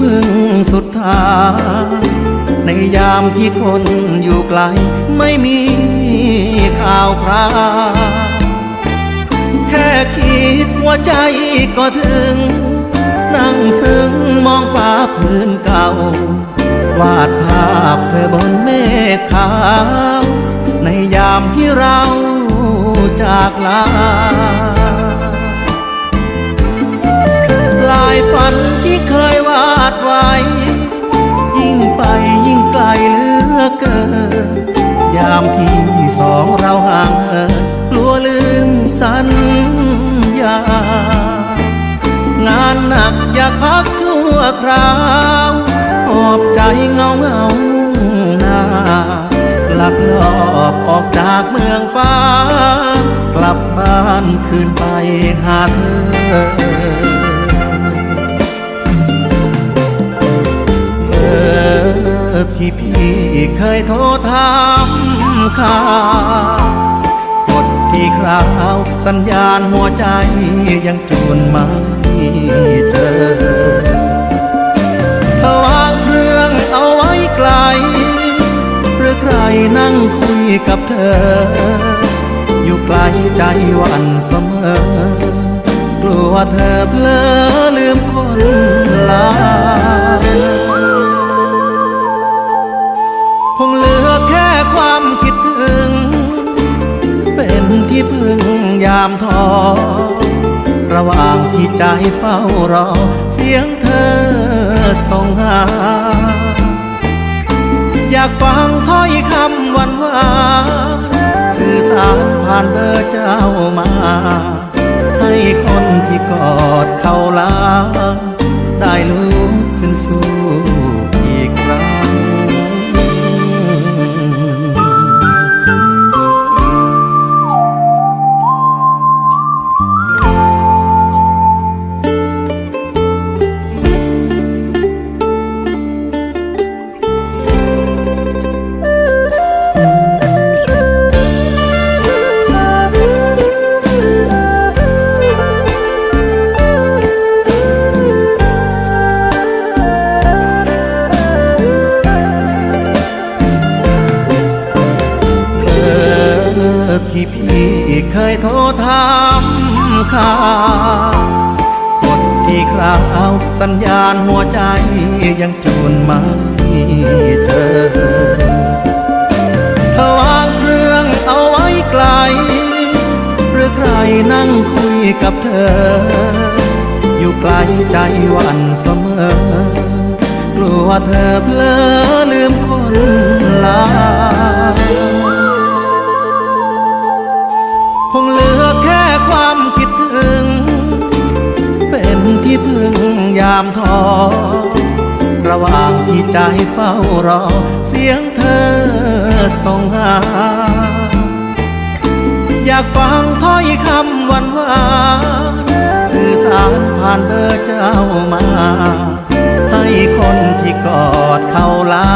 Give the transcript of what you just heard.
พึ่งสุดท้ายในยามที่คนอยู่ไกล ไม่มีข่าวคราวแค่คิดว่าใจก็ถึง นั่งซึ้งมองฟ้าพื้นเก่า วาดภาพเธอบนเมฆขาว ในยามที่เราจากลา ไกลเหลือเกิน ยามที่สองเราห่างเหินกลัวลืมสัญญา งานหนักอยากพักชั่วคราวหอบใจเงาเงาหน้าหลักลอบออกจากเมืองฟ้า กลับบ้านคืนไปหาเธอ ร์ที่พี่เคยโทรถามข่าวกดที่คราวสัญญาณหัวใจยังจูนไม่เจอถวางเครื่องเอาไว้ไกล หรือใครนั่งคุยกับเธอ อยู่ไกลใจวันเสมอ กลัวเธอเพลอลืมค ที่พึ่งยามท้อระหว่างที่ใจเฝ้ารอ เสียงเธอส่งหา อยากฟังถ้อยคำหวานหวานสื่อสารผ่านเบอร์เจ้ามา ให้คนที่กอดเขาลาได้ลุ ถามข่าวกดที่คราวสัญญาณหัวใจยังจูนไม่เจอถ้าวางเครื่องเอาไว้ไกล หรือใครนั่งคุยกับเธอ อยู่ไกลใจวันเสมอกลัวเธอเพลอลืมคนลาามท้อระหว่างที่ใจเฝ้ารอ เสียงเธอส่งหา อยากฟังถ้อยคำหวานหวานสื่อสารผ่านเบอร์เจ้ามา ให้คนที่กอดเขาลา